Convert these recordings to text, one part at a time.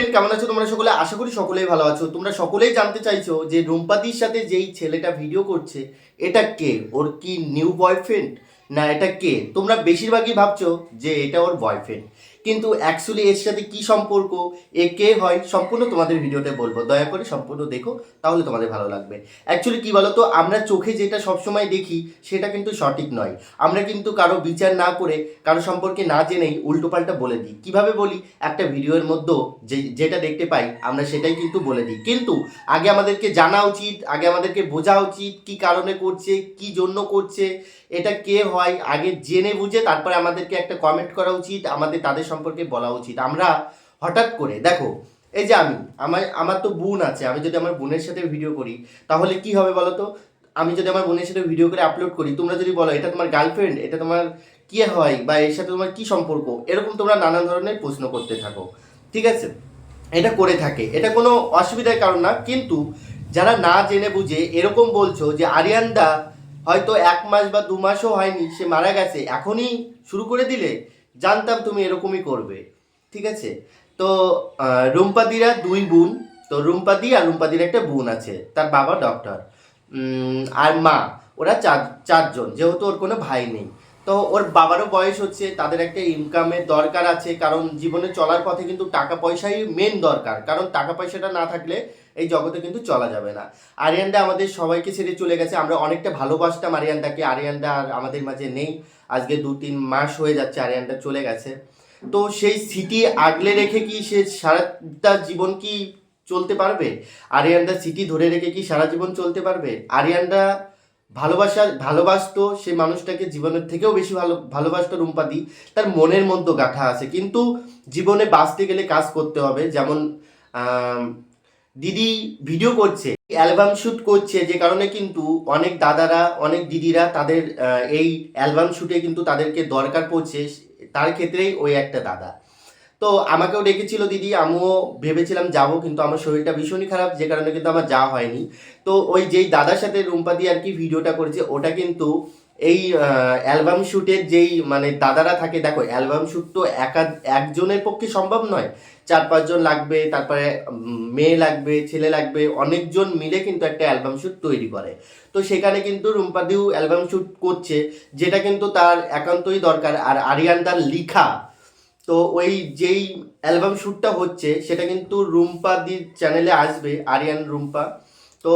Friend কেমন আছো তোমরা সকলে? আশা করি সকলেই ভালো আছো। তোমরা সকলেই জানতে চাইছো যে রুম্পাদির সাথে যেই ছেলেটা ভিডিও করছে, এটা কে? ওর কি নিউ বয়ফ্রেন্ড না, এটা কে? তোমরা বেশিরভাগই ভাবছ যে এটা ওর বয়ফ্রেন্ড কিন্তু অ্যাকচুয়ালি এর সাথে কি সম্পর্ক? এ কে হয়? সম্পূর্ণ তোমাদের ভিডিওতে বলব। দয়া করে সম্পূর্ণ দেখো, তাহলে তোমাদের ভালো লাগবে। অ্যাকচুয়ালি কি তো আমরা চোখে যেটা সবসময় দেখি, সেটা কিন্তু সঠিক নয়। আমরা কিন্তু কারও বিচার না করে, কারও সম্পর্কে না জেনেই উল্টোপাল্টা বলে দিই। কীভাবে বলি? একটা ভিডিওর মধ্যেও যে, যেটা দেখতে পাই, আমরা সেটাই কিন্তু বলে দিই। কিন্তু আগে আমাদেরকে জানা উচিত, আগে আমাদেরকে বোঝা উচিত, কি কারণে করছে, কি জন্য করছে, এটা কে হয়, আগে জেনে বুঝে তারপরে আমাদেরকে একটা কমেন্ট করা উচিত, আমাদের তাদের সম্পর্কে বলা উচিত। আমরা হঠাৎ করে, দেখো, এই যে আমি, আমার আমার তো বোন আছে, আমি যদি আমার বোনের সাথে ভিডিও করি, তাহলে কি হবে বলো তো? আমি যদি আমার বোনের সাথে ভিডিও করে আপলোড করি, তোমরা যদি বলো, এটা তোমার গার্লফ্রেন্ড এটা তোমার কি হয়? বা এর সাথে তোমার কি সম্পর্ক? এরকম তোমরা নানান ধরনের প্রশ্ন করতে থাকো, ঠিক আছে? এটা করে থাকে। এটা কোনো অসুবিধার কারণ না, কিন্তু যারা না জেনে বুঝে এরকম বলছো যে আরিয়ানদা হয়তো এক মাস বা দু মাসও হয়নি, সে মারা গেছে, এখনই শুরু করে দিলে? জানতাম তুমি এরকমই করবে, ঠিক আছে? তো রুম্পাদিরা দুই বোন, তো রুম্পাদি আর রুম্পাদির একটা বোন আছে, তার বাবা ডক্টর আর মা, ওরা চার চারজন, যেহেতু ওর কোনো ভাই নেই। তো ওর বাবারও বয়স হচ্ছে, তাদের একটা ইনকামের দরকার আছে, কারণ জীবনে চলার পথে কিন্তু টাকা পয়সাই মেন দরকার, কারণ টাকা পয়সাটা না থাকলে এই জগতে কিন্তু চলা যাবে না। আরিয়ানদা আমাদের সবাইকে ছেড়ে চলে গেছে। আমরা অনেকটা ভালোবাসতাম আরিয়ানদাকে। আরিয়ানদা আর আমাদের মাঝে নেই। আজকে দু তিন মাস হয়ে যাচ্ছে আরিয়ানদা চলে গেছে। তো সেই স্মৃতি আগলে রেখে কি সে সারাটা জীবন কি চলতে পারবে? আরিয়ানদা স্মৃতি ধরে রেখে কি সারা জীবন চলতে পারবে? আরিয়ানদা ভালোবাসা, ভালোবাসতো, সে মানুষটাকে জীবনের থেকেও বেশি ভালো, ভালোবাসতো রুম্পাদি। তার মনের মধ্যে গাঁথা আছে। কিন্তু জীবনে বাঁচতে গেলে কাজ করতে হবে। যেমন দিদি ভিডিও করছে অ্যালবাম শ্যুট করছে, যে কারণে কিন্তু অনেক দাদারা, অনেক দিদিরা তাদের এই অ্যালবাম শ্যুটে কিন্তু তাদেরকে দরকার পড়ছে, তার ক্ষেত্রেই ওই একটা দাদা। তো আমাকেও ডেকেছিল দিদি, আমিও ভেবেছিলাম যাব, কিন্তু আমার শরীরটা ভীষণই খারাপ, যে কারণে কিন্তু আমার যাওয়া হয়নি। তো ওই যেই দাদার সাথে রুম্পাদি আর কি ভিডিওটা করেছে, ওটা কিন্তু এই অ্যালবাম শ্যুটের যেই মানে দাদারা থাকে, দেখো, অ্যালবাম শ্যুট তো একা, একজনের পক্ষে সম্ভব নয়। চার পাঁচজন লাগবে, তারপরে মেয়ে লাগবে, ছেলে লাগবে, অনেকজন মিলে কিন্তু একটা অ্যালবাম শ্যুট তৈরি করে। তো সেখানে কিন্তু রুম্পাদিও অ্যালবাম শ্যুট করছে, যেটা কিন্তু তার একান্তই দরকার। আর আরিয়ানদার লিখা। তো ওই যেই অ্যালবাম শ্যুটটা হচ্ছে, সেটা কিন্তু রুম্পাদির চ্যানেলে আসবে, আরিয়ান রুম্পা। তো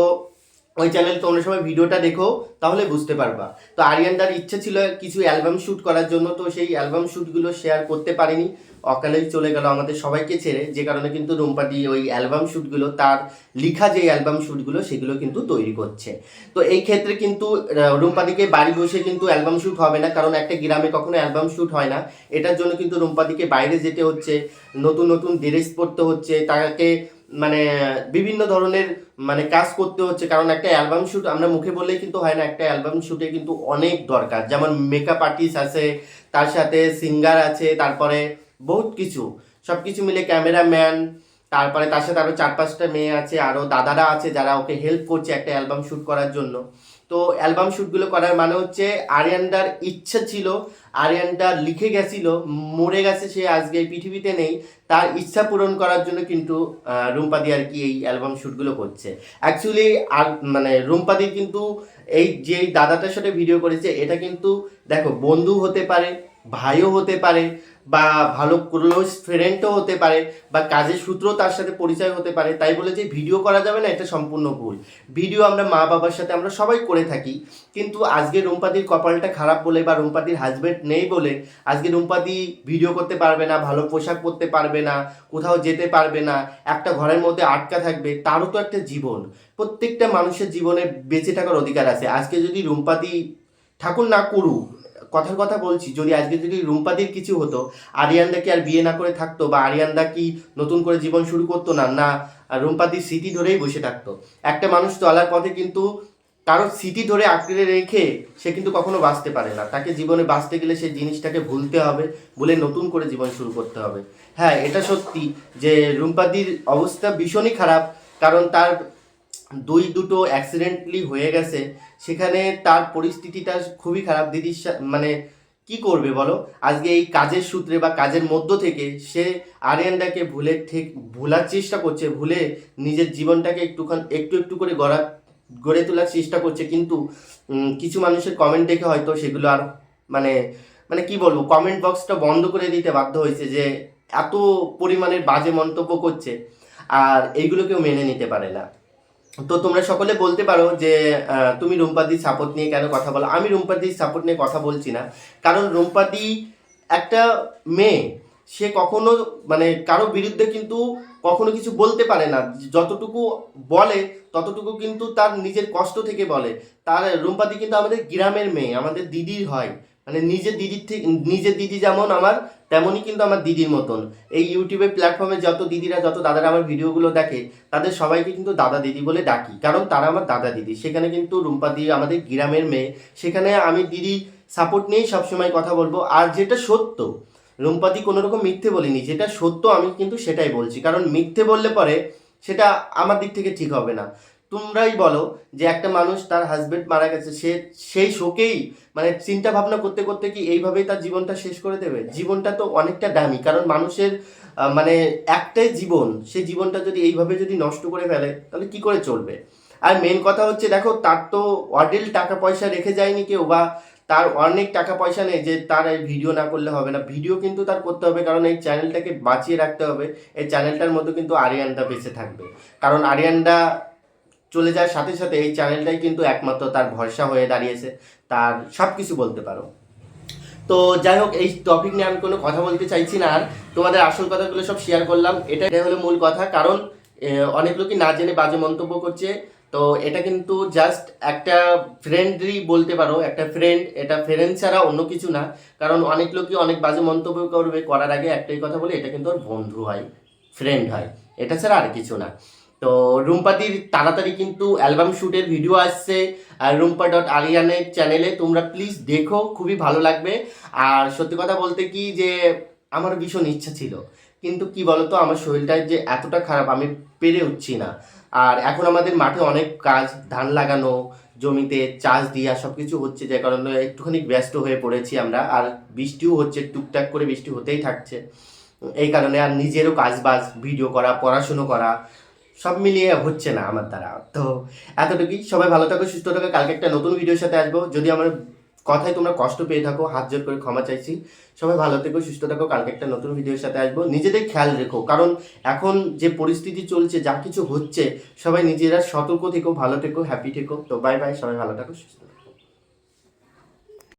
ওই চ্যানেল তোমরা সবাই ভিডিওটা দেখো, তাহলে বুঝতে পারবা। তো আরিয়ানদার ইচ্ছে ছিল কিছু অ্যালবাম শ্যুট করার জন্য, তো সেই অ্যালবাম শ্যুটগুলো শেয়ার করতে পারিনি। অকালেই চলে গেল আমাদের সবাইকে ছেড়ে, যে কারণে কিন্তু রুম্পাদি ওই অ্যালবাম শ্যুটগুলো তার লিখা যে অ্যালবাম শ্যুটগুলো সেগুলো কিন্তু তৈরি করছে। তো এই ক্ষেত্রে কিন্তু রুম্পাদিকে বাড়ি বসে কিন্তু অ্যালবাম শ্যুট হবে না, কারণ একটা গ্রামে কখনো অ্যালবাম শ্যুট হয় না। এটার জন্য কিন্তু রুম্পাদিকে বাইরে যেতে হচ্ছে, নতুন নতুন ড্রেস পরতে হচ্ছে, তাকে মানে বিভিন্ন ধরনের মানে কাজ করতে হচ্ছে। কারণ একটা অ্যালবাম শ্যুট আমরা মুখে বললেই কিন্তু হয় না, একটা অ্যালবাম শ্যুটে কিন্তু অনেক দরকার। যেমন মেকআপ আর্টিস্ট আছে, তার সাথে সিঙ্গার আছে, তারপরে বহুত কিছু। সব কিছু মিলে ক্যামেরাম্যান তারপরে তার সাথে আরও চার পাঁচটা মেয়ে আছে আরও দাদারা আছে যারা ওকে হেল্প করছে একটা অ্যালবাম শ্যুট করার জন্য। তো অ্যালবাম শ্যুটগুলো করার মানে হচ্ছে আরিয়ানদার ইচ্ছা ছিল আরিয়ানদা লিখে গেছিল, মরে গেছে সে আজকে পৃথিবীতে নেই, তার ইচ্ছা পূরণ করার জন্য কিন্তু রুম্পাদি আর কি এই অ্যালবাম শ্যুটগুলো করছে। অ্যাকচুয়ালি আর মানে রুম্পাদি কিন্তু এই যে দাদাটার সাথে ভিডিও করেছে, এটা কিন্তু দেখো বন্ধু হতে পারে ভাইও হতে পারে বা ভালো ক্লোজ ফ্রেন্ডও হতে পারে বা কাজের সূত্র তার সাথে পরিচয় হতে পারে, তাই বলে যে ভিডিও করা যাবে না, এটা সম্পূর্ণ ভুল। ভিডিও আমরা মা বাবার সাথে আমরা সবাই করে থাকি, কিন্তু আজকে রুম্পাদির কপালটা খারাপ বলে বা রুম্পাদির হাজবেন্ড নেই বলে আজকে রুম্পাদি ভিডিও করতে পারবে না, ভালো পোশাক পরতে পারবে না, কোথাও যেতে পারবে না, একটা ঘরের মধ্যে আটকা থাকবে, তারও তো একটা জীবন। প্রত্যেকটা মানুষের জীবনে বেঁচে থাকার অধিকার আছে। আজকে যদি রুম্পাদি ঠাকুর না করুক কথার কথা বলছি, যদি আজকে যদি রুম্পাদির কিছু হতো, আরিয়ানদা কি আর বিয়ে না করে থাকতো বা আরিয়ানদা কি নতুন করে জীবন শুরু করতো না? না রুম্পাদির স্মৃতি ধরেই বসে থাকতো। একটা মানুষ চলার পথে কিন্তু কারোর স্মৃতি ধরে আঁকড়ে রেখে সে কিন্তু কখনো বাঁচতে পারে না। তাকে জীবনে বাঁচতে গেলে সেই জিনিসটাকে ভুলতে হবে বলে নতুন করে জীবন শুরু করতে হবে। হ্যাঁ এটা সত্যি যে রুম্পাদির অবস্থা ভীষণই খারাপ, কারণ তার দুই দুটো অ্যাক্সিডেন্টলি হয়ে গেছে, সেখানে তার পরিস্থিতিটা খুবই খারাপ। দিদির মানে কি করবে বলো? আজকে এই কাজের সূত্রে বা কাজের মধ্য থেকে সে আরিয়ানটাকে ভুলে ঠিক, ভুলার চেষ্টা করছে, ভুলে নিজের জীবনটাকে একটুখান, একটু একটু করে গড়া, গড়ে তোলার চেষ্টা করছে। কিন্তু কিছু মানুষের কমেন্ট দেখে হয়তো সেগুলো আর মানে মানে কি বলব কমেন্ট বক্সটা বন্ধ করে দিতে বাধ্য হয়েছে যে এত পরিমাণের বাজে মন্তব্য করছে, আর এইগুলো কেউ মেনে নিতে পারে না। তো তোমরা সকলে বলতে পারো যে তুমি রুম্পাদির সাপোর্ট নিয়ে কেন কথা বলো? আমি রুম্পাদির সাপোর্ট নিয়ে কথা বলছি না। কারণ রুম্পাদি একটা মেয়ে। সে কখনো মানে কারও বিরুদ্ধে কিন্তু কখনো কিছু বলতে পারে না। যতটুকু বলে, ততটুকু কিন্তু তার নিজের কষ্ট থেকে বলে। তার, রুম্পাদি কিন্তু আমাদের গ্রামের মেয়ে, আমাদের দিদির হয়। মানে নিজের দিদির থেকে নিজের দিদি যেমন আমার, তেমনই কিন্তু আমার দিদির মতন। এই ইউটিউবের প্ল্যাটফর্মে যত দিদিরা, যত দাদারা আমার ভিডিওগুলো দেখে, তাদের সবাইকে কিন্তু দাদা দিদি বলে ডাকি। কারণ তারা আমার দাদা দিদি। সেখানে কিন্তু রুম্পা দি আমাদের গ্রামের মেয়ে। সেখানে আমি দিদি সাপোর্ট নিয়েই সবসময় কথা বলব। আর যেটা সত্য রুম্পাদি কোনো রকম মিথ্যে বলিনি। যেটা সত্য আমি কিন্তু সেটাই বলছি। কারণ মিথ্যে বললে পরে সেটা আমার দিক থেকে ঠিক হবে না। তোমরাই বলো যে একটা মানুষ তার হাজবেন্ড মারা গেছে, সে সেই শোকেই মানে চিন্তা ভাবনা করতে করতে কি এইভাবেই তার জীবনটা শেষ করে দেবে? জীবনটা তো অনেকটা দামি, কারণ মানুষের মানে একটাই জীবন সেই জীবনটা যদি এইভাবে যদি নষ্ট করে ফেলে, তাহলে কি করে চলবে? আর মেন কথা হচ্ছে, দেখো, তার তো অডেল টাকা পয়সা রেখে যায়নি কেউ, বা তার অনেক টাকা পয়সা নেই যে তার এই ভিডিও না করলে হবে না। ভিডিও কিন্তু তার করতে হবে, কারণ এই চ্যানেলটাকে বাঁচিয়ে রাখতে হবে। এই চ্যানেলটার মধ্যে কিন্তু আরিয়ানটা বেঁচে থাকবে। কারণ আরিয়ানটা চলে যাওয়ার সাথে সাথে এই চ্যানেলটাই কিন্তু একমাত্র তার ভরসা হয়ে দাঁড়িয়েছে। তার সব কিছু বলতে পারো। তো যাই হোক, এই টপিক নিয়ে আমি কোনো কথা বলতে চাইছি না। আর তোমাদের আসল কথাগুলো সব শেয়ার করলাম। এটাই হলো মূল কথা। কারণ অনেক লোকই না জেনে বাজে মন্তব্য করছে। তো এটা কিন্তু জাস্ট একটা ফ্রেন্ডলি বলতে পারো, একটা ফ্রেন্ড এটা ফ্রেন্ড ছাড়া অন্য কিছু না। কারণ অনেক লোকই অনেক বাজে মন্তব্য করবে। করার আগে একটাই কথা বলে, এটা কিন্তু ওর বন্ধু হয় ফ্রেন্ড হয়। এটা ছাড়া আর কিছু না। তো রুম্পাদির তাড়াতাড়ি কিন্তু অ্যালবাম শ্যুটের ভিডিও আসছে রুম্পা ডট আলিয়ানের চ্যানেলে তোমরা প্লিজ দেখো, খুবই ভালো লাগবে। আর সত্যি কথা বলতে কি যে আমার ভীষণ ইচ্ছা ছিল। কিন্তু কি বলতো, আমার শরীরটা যে এতটা খারাপ, আমি পেরে উঠছি না। আর এখন আমাদের মাঠে অনেক কাজ, ধান লাগানো, জমিতে চাষ দিয়া সব কিছু হচ্ছে, যে কারণে একটুখানি ব্যস্ত হয়ে পড়েছি আমরা। আর বৃষ্টিও হচ্ছে, টুকটাক করে বৃষ্টি হতেই থাকছে। এই কারণে আর নিজেরও কাজ বাজ ভিডিও করা, পড়াশুনো করা সব মিলিয়ে হচ্ছে না আমার দ্বারা। তো এতটুকুই। সবাই ভালো থাকো, সুস্থ থাকো। কালকে একটা নতুন ভিডিওর সাথে আসব। যদি আমার কথায় তোমরা কষ্ট পেয়ে থাকো, হাত জোর করে ক্ষমা চাইছি। সবাই ভালো থেকো, সুস্থ থাকো। কালকে একটা নতুন ভিডিওর সাথে আসব। নিজেদের খেয়াল রেখো। কারণ এখন যে পরিস্থিতি চলছে, যা কিছু হচ্ছে, সবাই নিজেরা সতর্ক থেকো, ভালো থেকো হ্যাপি থেকো। তো বাই বাই সবাই ভালো থাকো, সুস্থ থাকো।